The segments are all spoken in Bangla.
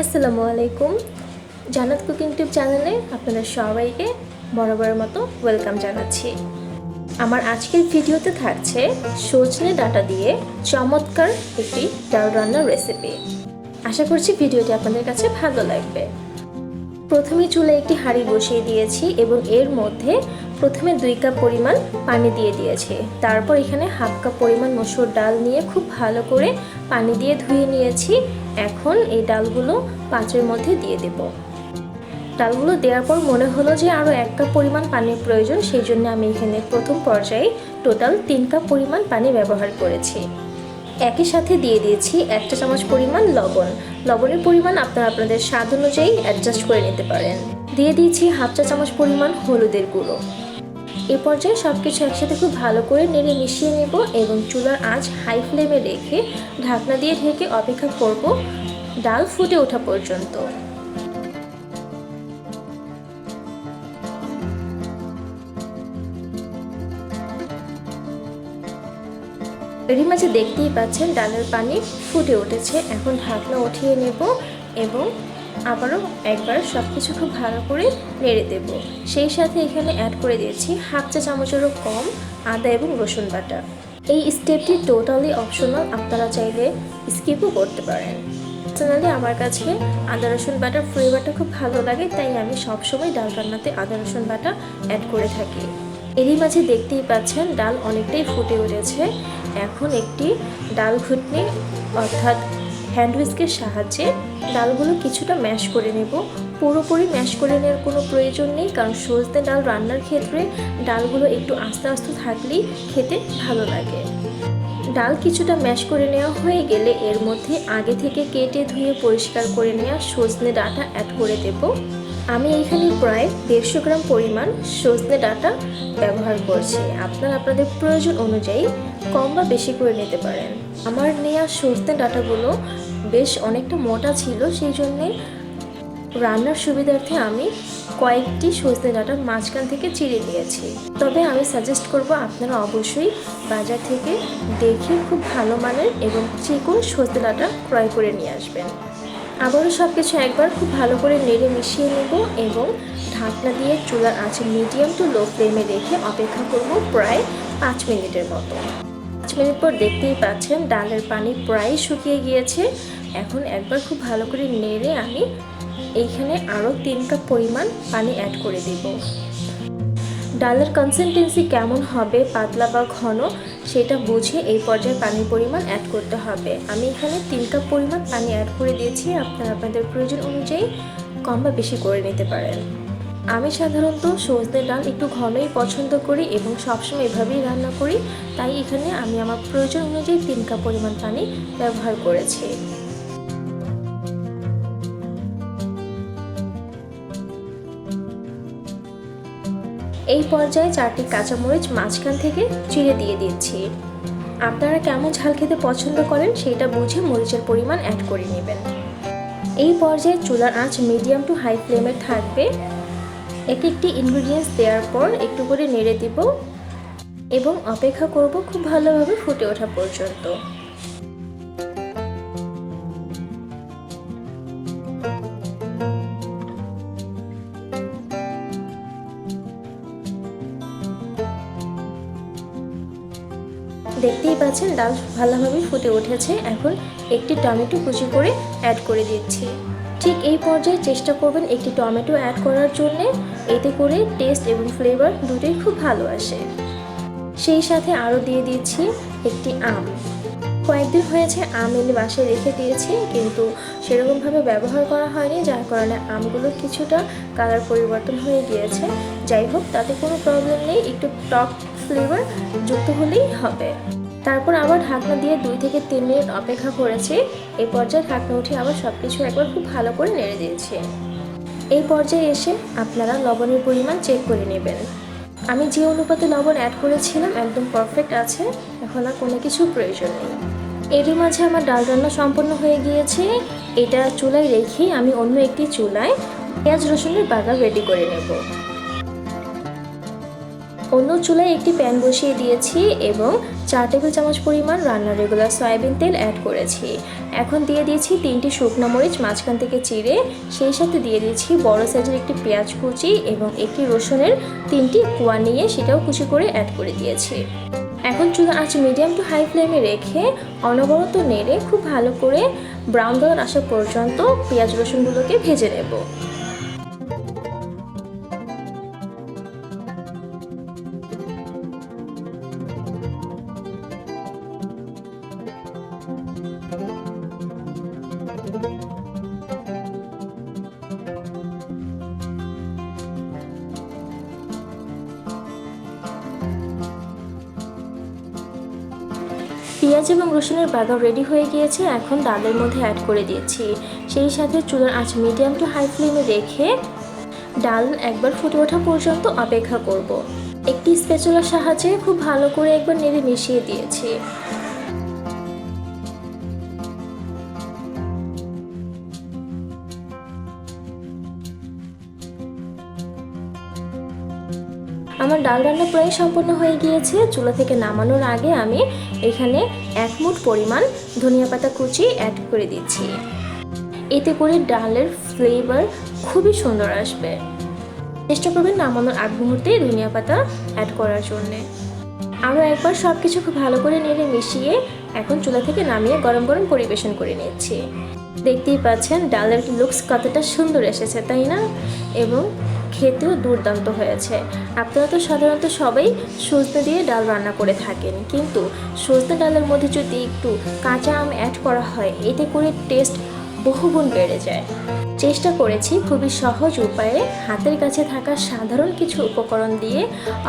আসসালামু আলাইকুম। জানাত কুকিং টিপ চ্যানেলে আপনাদের সবাইকে বরাবরের মতো ওয়েলকাম জানাচ্ছি। আমার আজকের ভিডিওতে থাকছে সজনে ডাটা দিয়ে চমৎকার একটি ডাল রান্নার রেসিপি আশা করছি ভিডিওটি আপনাদের কাছে ভালো লাগবে। প্রথমে চুলে একটি হাঁড়ি বসিয়ে দিয়েছি এবং এর মধ্যে প্রথমে দুই কাপ পরিমাণ পানি দিয়ে দিয়েছি। তারপর এখানে হাফ কাপ পরিমাণ মসুর ডাল নিয়ে খুব ভালো করে পানি দিয়ে ধুয়ে নিয়েছি। এখন এই ডালগুলো পাত্রের মধ্যে দিয়ে দেব। ডালগুলো দেওয়ার পর মনে হলো যে আরও এক কাপ পরিমাণ পানির প্রয়োজন, সেই জন্য আমি এখানে প্রথম পর্যায়ে টোটাল তিন কাপ পরিমাণ পানি ব্যবহার করেছি। একই সাথে দিয়ে দিয়েছি একটা চামচ পরিমাণ লবণ। লবণের পরিমাণ আপনারা আপনাদের স্বাদ অনুযায়ী অ্যাডজাস্ট করে নিতে পারেন। দিয়ে দিয়েছি হাফ চা চামচ পরিমাণ হলুদের গুঁড়ো। এ পর্যায়ে সব কিছু একসাথে খুব ভালো করে নেড়ে মিশিয়ে নেব এবং চুলার আঁচ হাই ফ্লেমে রেখে ঢাকনা দিয়ে ঢেকে অপেক্ষা করব ডাল ফুটে ওঠা পর্যন্ত। এরই মাঝে দেখতেই পাচ্ছেন ডালের পানি ফুটে উঠেছে। এখন ঢাকনা উঠিয়ে নেব এবং আবারও একবার সব কিছু খুব ভালো করে নেড়ে দেব। সেই সাথে এখানে অ্যাড করে দিয়েছি হাফ চা চামচেরও কম আদা এবং রসুন বাটা। এই স্টেপটি টোটালি অপশনাল আপনারা চাইলে স্কিপও করতে পারেন। পার্সোনালি আমার কাছে আদা রসুন বাটার ফ্লেভারটা খুব ভালো লাগে, তাই আমি সবসময় ডাল রান্নাতে আদা রসুন বাটা অ্যাড করে থাকি। এরই মাঝে দেখতেই পাচ্ছেন ডাল অনেকটাই ফুটে উঠেছে। এখন একটি ডাল ঘুটনি, অর্থাৎ হ্যান্ড হুইস্কের সাহায্যে ডালগুলো কিছুটা ম্যাশ করে নেব। পুরোপুরি ম্যাশ করে নেওয়ার কোনো প্রয়োজন নেই, কারণ সজনে ডাল রান্নার ক্ষেত্রে ডালগুলো একটু আস্তে আস্তে থাকলেই খেতে ভালো লাগে। ডাল কিছুটা ম্যাশ করে নেওয়া হয়ে গেলে এর মধ্যে আগে থেকে কেটে ধুয়ে পরিষ্কার করে নেওয়া সজনে ডাটা অ্যাড করে দেব। আমি এখানে প্রায় দেড়শো গ্রাম পরিমাণ সজনে ডাটা ব্যবহার করছি। আপনারা আপনাদের প্রয়োজন অনুযায়ী কম বা বেশি করে নিতে পারেন। আমার নেওয়া সজনে ডাঁটাগুলো বেশ অনেকটা মোটা ছিল, সেই জন্যে রান্নার সুবিধার্থে আমি কয়েকটি সজনে ডাঁটার মাঝখান থেকে চিড়ে নিয়েছি। তবে আমি সাজেস্ট করব আপনারা অবশ্যই বাজার থেকে দেখে খুব ভালো মানের এবং চিকন সজনে ডাঁটা ক্রয় করে নিয়ে আসবেন। আবারও সব কিছু একবার খুব ভালো করে নেড়ে মিশিয়ে নেব এবং ঢাকনা দিয়ে চুলার আঁচে মিডিয়াম টু লো ফ্লেমে রেখে অপেক্ষা করব প্রায় পাঁচ মিনিটের মতো। পাঁচ মিনিট পর দেখতেই পাচ্ছেন, ডালের পানি প্রায় শুকিয়ে গিয়েছে। এখন একবার খুব ভালো করে নেড়ে আমি এইখানে আরও তিন কাপ পরিমাণ পানি অ্যাড করে দেব। ডালের কনসিস্টেন্সি কেমন হবে, পাতলা বা ঘন, সেটা বুঝে এই পর্যায়ে পানির পরিমাণ অ্যাড করতে হবে। আমি এখানে তিন কাপ পরিমাণ পানি অ্যাড করে দিয়েছি, আপনারা আপনাদের প্রয়োজন অনুযায়ী কম বা বেশি করে নিতে পারেন। আমি সাধারণত সজনে ডাল একটু ঘনই পছন্দ করি এবং সবসময় এভাবেই রান্না করি। তাই এখানে আমি আমার প্রয়োজন অনুযায়ী তিন কাপ পরিমাণ পানি ব্যবহার করেছি। এই পর্যায়ে চারটি কাঁচামরিচ মাঝখান থেকে চিড়ে দিয়ে দিচ্ছি। আপনারা কেমন ঝাল খেতে পছন্দ করেন সেটা বুঝে মরিচের পরিমাণ অ্যাড করে নেবেন। এই পর্যায়ে চুলার আঁচ মিডিয়াম টু হাই ফ্লেমে থাকবে। এক একটি ইনগ্রিডিয়েন্টস দেওয়ার পর একটু করে নেড়ে দিব। এবং অপেক্ষা করব খুব ভালোভাবে ফুটে ওঠা পর্যন্ত। দেখতেই পাচ্ছেন ডাল ভালোভাবে ফুটে উঠেছে। এখন একটি টমেটো কুচি করে অ্যাড করে দিচ্ছি। ঠিক এই পর্যায়ে চেষ্টা করবেন একটি টমেটো অ্যাড করার জন্যে। এতে করে টেস্ট এবং ফ্লেভার দুটোই খুব ভালো আসে। সেই সাথে আরও দিয়ে দিচ্ছি একটি আম। কয়েকদিন হয়েছে আম এনে বাসায় রেখে দিয়েছি, কিন্তু সেরকমভাবে ব্যবহার করা হয়নি, যার কারণে আমগুলো কিছুটা কালার পরিবর্তন হয়ে গিয়েছে। যাই হোক, তাতে কোনো প্রবলেম নেই, একটু টক ফ্লেভার যুক্ত হলেই হবে। তারপর আবার ঢাকনা দিয়ে দুই থেকে তিন মিনিট অপেক্ষা করেছি। এই পর্যায়ে ঢাকনা উঠে আবার সব কিছু একবার খুব ভালো করে নেড়ে দিয়েছি। এই পর্যায়ে এসে আপনারা লবণের পরিমাণ চেক করে নেবেন। আমি যে অনুপাতে লবণ অ্যাড করেছিলাম, একদম পারফেক্ট আছে। এখন আর কোনো কিছু প্রয়োজন নেই। এরই মাঝে আমার ডাল রান্না সম্পন্ন হয়ে গিয়েছে। এটা চুলায় রেখে আমি অন্য একটি চুলায় পেঁয়াজ রসুনের বাগার রেডি করে নেব। অন্য চুলায় একটি প্যান বসিয়ে দিয়েছি এবং চার টেবিল চামচ পরিমাণ রান্নার রেগুলার সয়াবিন তেল অ্যাড করেছি। এখন দিয়ে দিয়েছি তিনটি শুকনো মরিচ, মাঝখান থেকে চিড়ে, সেই সাথে দিয়ে দিয়েছি বড় সাইজের একটি পেঁয়াজ কুচি এবং একটি রসুনের তিনটি কোয়া নিয়ে সেটাও কুচি করে অ্যাড করে দিয়েছি। এখন চুলা আঁচ মিডিয়াম টু হাই ফ্লেমে রেখে অনবরত নেড়ে খুব ভালো করে ব্রাউন কালার আসা পর্যন্ত পেঁয়াজ রসুনগুলোকে ভেজে নেব। পেঁয়াজ এবং রসুনের বাগার রেডি হয়ে গিয়েছে, এখন ডালের মধ্যে অ্যাড করে দিয়েছি সেই সাথে চুলার আঁচ মিডিয়াম টু হাই ফ্লেমে রেখে ডাল একবার ফুটে ওঠা পর্যন্ত অপেক্ষা করব। একটি স্পেচুলার সাহায্যে খুব ভালো করে একবার নেড়ে মিশিয়ে দিয়েছি আমার ডাল রান্না প্রায় সম্পূর্ণ হয়ে গিয়েছে। চুলা থেকে নামানোর আগে আমি এখানে এক মুঠ পরিমাণ ধনিয়া পাতা কুচি অ্যাড করে দিচ্ছি। এতে করে ডালের ফ্লেভার খুবই সুন্দর আসবে। চেষ্টা করবেন নামানোর আগ মুহূর্তে ধনিয়া পাতা অ্যাড করার জন্যে। আরও একবার সব কিছু খুব ভালো করে নেড়ে মিশিয়ে এখন চুলা থেকে নামিয়ে গরম গরম পরিবেশন করে নিচ্ছি। দেখতেই পাচ্ছেন, ডালের লুকস কতটা সুন্দর এসেছে, তাই না? এবং খেতেও দুর্দান্ত হয়েছে। আপনারা তো সাধারণত সবাই সজনে দিয়ে ডাল রান্না করে থাকেন, কিন্তু সজনে ডালের মধ্যে যদি একটু কাঁচা আম অ্যাড করা হয়, এতে করে টেস্ট বহুগুণ বেড়ে যায়। চেষ্টা করেছি খুবই সহজ উপায়ে হাতের কাছে থাকা সাধারণ কিছু উপকরণ দিয়ে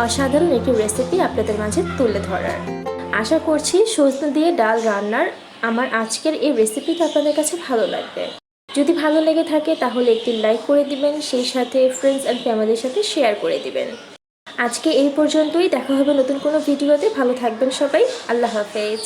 অসাধারণ একটি রেসিপি আপনাদের মাঝে তুলে ধরার। আশা করছি সজনে দিয়ে ডাল রান্নার আমার আজকের এই রেসিপিটা আপনাদের কাছে ভালো লাগবে। যদি ভালো লেগে থাকে তাহলে একটি লাইক করে দিবেন, সেই সাথে ফ্রেন্ডস অ্যান্ড ফ্যামিলির সাথে শেয়ার করে দিবেন। আজকে এই পর্যন্তই, দেখা হবে নতুন কোনো ভিডিওতে ভালো থাকবেন সবাই। আল্লাহ হাফেজ।